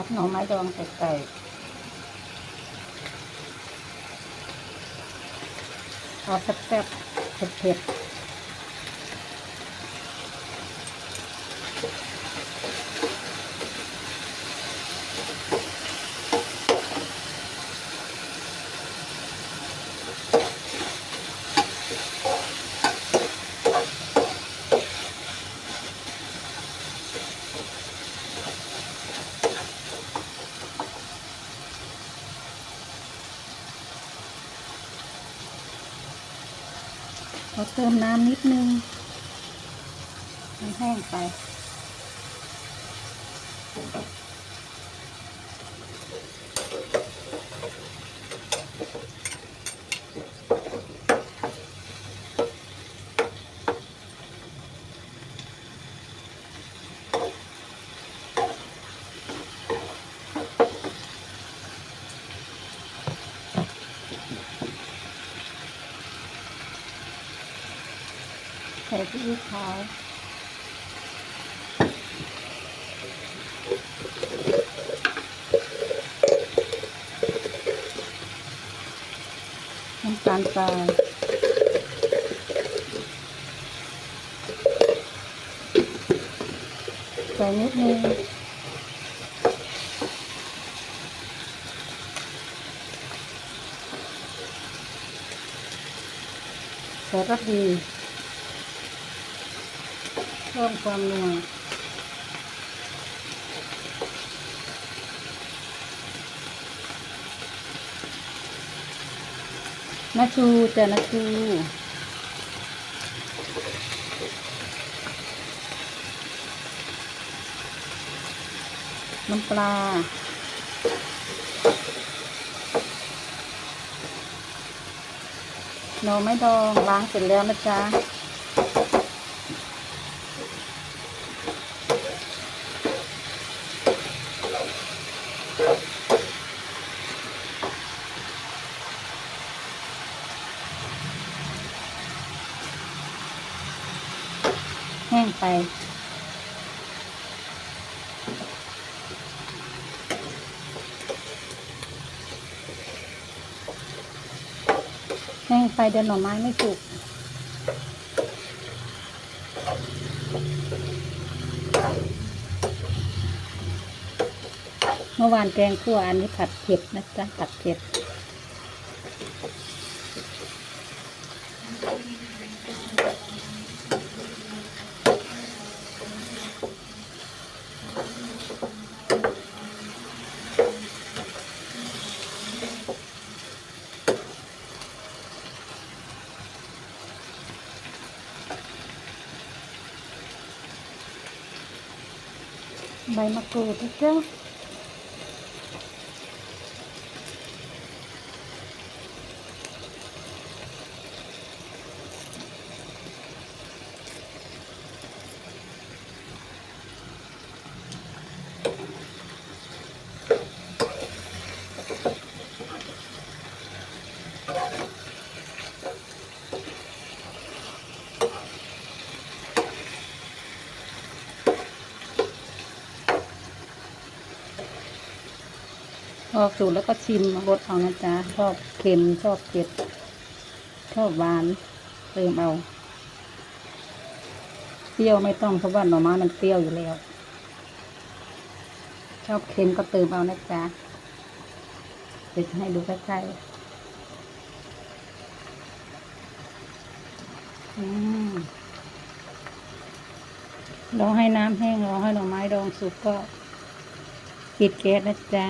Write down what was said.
ผัดหน่อไม้ดองใส่ไก่ทอดแซ่บๆเผ็ดๆ เราเติมน้ำนิดนึงมันแห้งไป ใส่ซีอิ๊วขาวน้ำตาลทรายใส่นิดนึงใส่รสดี พิ่มความนัวนาชูแต่นาชูน้ำปลา หน่อไม้ดองล้างเสร็จแล้วนะจ๊ะ แห้งไป แห้งไปเดี๋ยวหน่อไม้ไม่สุกเมื่อวานแกงขั่วอันนี้ผัดเผ็ดนะจ๊ะผัดเผ็ด ใบมะกรูดนะจ๊ะชอบสูตรแล้วก็ชิมรสเอานะจ๊ะชอบเค็มชอบเผ็ดชอบหวานเติมเอา เปรี้ยวไม่ต้องเพราะว่าหน่อไม้มันเปรี้ยวอยู่แล้ว ชอบเค็มก็เติมเอานะจ๊ะเดี๋ยวจะให้ดูใกล้ๆอืมรอให้น้ำแห้งรอให้หน่อไม้ดองสุกก็ปิดแก๊สนะจ๊ะ